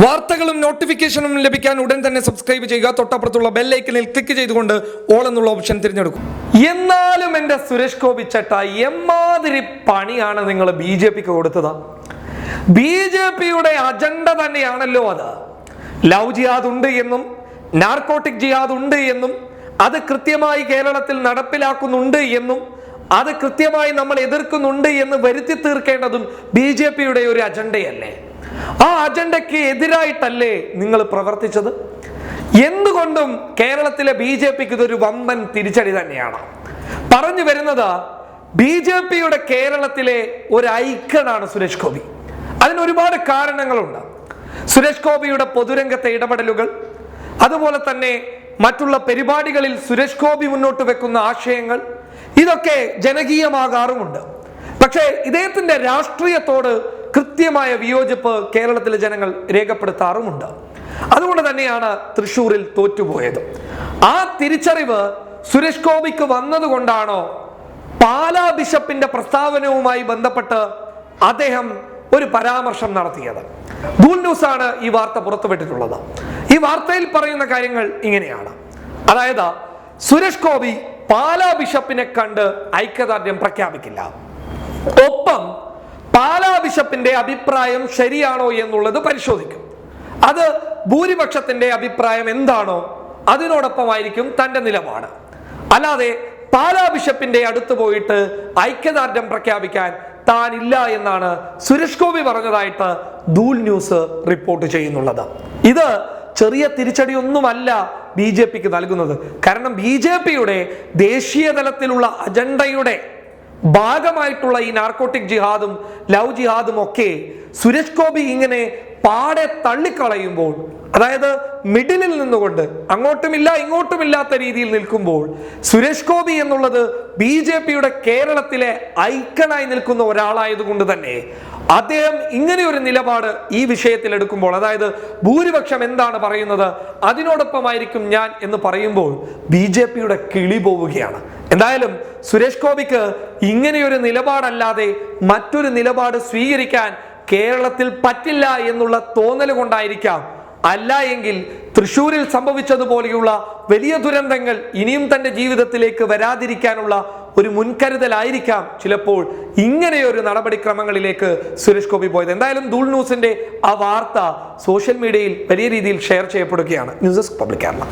വാർത്തകളും നോട്ടിഫിക്കേഷനും ലഭിക്കാൻ ഉടൻ തന്നെ സബ്സ്ക്രൈബ് ചെയ്യുക. തൊട്ടപ്പുറത്തുള്ള ബെല്ലൈക്കനിൽ ക്ലിക്ക് ചെയ്തുകൊണ്ട് ഓൾ എന്നുള്ള ഓപ്ഷൻ തിരഞ്ഞെടുക്കും. എന്നാലും എന്റെ സുരേഷ് ഗോപി ചേട്ട എമ്മാതിരി പണിയാണ് നിങ്ങൾ ബി ജെ പിക്ക് കൊടുത്തത്. ബി ജെ പിയുടെ അജണ്ട തന്നെയാണല്ലോ അത്. ലവ് ജിയാദ് ഉണ്ട് എന്നും നാർക്കോട്ടിക് ജിയാദ് ഉണ്ട് എന്നും അത് കൃത്യമായി കേരളത്തിൽ നടപ്പിലാക്കുന്നുണ്ട് എന്നും അത് കൃത്യമായി നമ്മൾ എതിർക്കുന്നുണ്ട് എന്ന് വരുത്തി തീർക്കേണ്ടതും ബി ജെ പിയുടെ ഒരു അജണ്ടയല്ലേ ആ അജണ്ടയ്ക്ക് എതിരായിട്ടല്ലേ നിങ്ങൾ പ്രവർത്തിച്ചത്? എന്തുകൊണ്ടും കേരളത്തിലെ ബി ജെ പിക്ക് ഇതൊരു വമ്പൻ തിരിച്ചടി തന്നെയാണ്. പറഞ്ഞു വരുന്നത് ബി ജെ പിയുടെ കേരളത്തിലെ ഒരു ഐക്കണാണ് സുരേഷ് ഗോപി. അതിന് ഒരുപാട് കാരണങ്ങളുണ്ട്. സുരേഷ് ഗോപിയുടെ പൊതുരംഗത്തെ ഇടപെടലുകൾ അതുപോലെ തന്നെ മറ്റുള്ള പരിപാടികളിൽ സുരേഷ് ഗോപി മുന്നോട്ട് വെക്കുന്ന ആശയങ്ങൾ ഇതൊക്കെ ജനകീയമാകാറുമുണ്ട്. പക്ഷേ ഇദ്ദേഹത്തിന്റെ രാഷ്ട്രീയത്തോട് കൃത്യമായ വിയോജിപ്പ് കേരളത്തിലെ ജനങ്ങൾ രേഖപ്പെടുത്താറുമുണ്ട്. അതുകൊണ്ട് തന്നെയാണ് തൃശൂരിൽ തോറ്റുപോയത്. ആ തിരിച്ചറിവ് സുരേഷ് ഗോപിക്ക് വന്നതുകൊണ്ടാണോ പാലാ ബിഷപ്പിന്റെ പ്രസ്താവനവുമായി ബന്ധപ്പെട്ട് അദ്ദേഹം ഒരു പരാമർശം നടത്തിയത്. ന്യൂസ് ആണ് ഈ വാർത്ത പുറത്തുവിട്ടിട്ടുള്ളത്. ഈ വാർത്തയിൽ പറയുന്ന കാര്യങ്ങൾ ഇങ്ങനെയാണ്. അതായത് സുരേഷ് ഗോപി പാലാ ബിഷപ്പിനെ കണ്ട് ഐക്യദാർഢ്യം പ്രഖ്യാപിക്കില്ല. ഒപ്പം പാലാ ബിഷപ്പിന്റെ അഭിപ്രായം ശരിയാണോ എന്നുള്ളത് പരിശോധിക്കും. അത് ഭൂരിപക്ഷത്തിന്റെ അഭിപ്രായം എന്താണോ അതിനോടൊപ്പമായിരിക്കും തന്റെ നിലപാട്. അല്ലാതെ പാലാ ബിഷപ്പിന്റെ അടുത്ത് പോയിട്ട് ഐക്യദാർഢ്യം പ്രഖ്യാപിക്കാൻ ഇല്ല എന്നാണ് സുരേഷ് ഗോപി പറഞ്ഞതായിട്ട് ദൂൽ ന്യൂസ് റിപ്പോർട്ട് ചെയ്യുന്നുള്ളത്. ഇത് ചെറിയ തിരിച്ചടിയൊന്നുമല്ല ബി ജെ പിക്ക് നൽകുന്നത്. കാരണം ബി ജെ പിയുടെ ദേശീയ തലത്തിലുള്ള അജണ്ടയുടെ ഭാഗമായിട്ടുള്ള ഈ നാർക്കോട്ടിക് ജിഹാദും ലവ് ജിഹാദും ഒക്കെ സുരേഷ് ഗോപി ഇങ്ങനെ പാടെ തള്ളിക്കളയുമ്പോൾ അതായത് മിഡിലിൽ നിന്നുകൊണ്ട് അങ്ങോട്ടുമില്ല ഇങ്ങോട്ടുമില്ലാത്ത രീതിയിൽ നിൽക്കുമ്പോൾ സുരേഷ് ഗോപി എന്നുള്ളത് ബി ജെ പിയുടെ കേരളത്തിലെ ഐക്കണായി നിൽക്കുന്ന ഒരാളായതുകൊണ്ട് തന്നെ അദ്ദേഹം ഇങ്ങനെ ഒരു നിലപാട് ഈ വിഷയത്തിൽ എടുക്കുമ്പോൾ അതായത് ഭൂരിപക്ഷം എന്താണ് പറയുന്നത് അതിനോടൊപ്പമായിരിക്കും ഞാൻ എന്ന് പറയുമ്പോൾ ബി ജെ പിയുടെ കിളി പോവുകയാണ്. എന്തായാലും സുരേഷ് ഗോപിക്ക് ഇങ്ങനെയൊരു നിലപാടല്ലാതെ മറ്റൊരു നിലപാട് സ്വീകരിക്കാൻ കേരളത്തിൽ പറ്റില്ല എന്നുള്ള തോന്നൽ കൊണ്ടായിരിക്കാം. അല്ല എങ്കിൽ തൃശൂരിൽ സംഭവിച്ചതുപോലെയുള്ള വലിയ ദുരന്തങ്ങൾ ഇനിയും തന്റെ ജീവിതത്തിലേക്ക് വരാതിരിക്കാനുള്ള ഒരു മുൻകരുതലായിരിക്കാം ചിലപ്പോൾ ഇങ്ങനെയൊരു നടപടിക്രമങ്ങളിലേക്ക് സുരേഷ് ഗോപി പോയത്. എന്തായാലും ദൂൾ ന്യൂസിന്റെ ആ വാർത്ത സോഷ്യൽ മീഡിയയിൽ വലിയ രീതിയിൽ ഷെയർ ചെയ്യപ്പെടുകയാണ്. News desk public Kerala.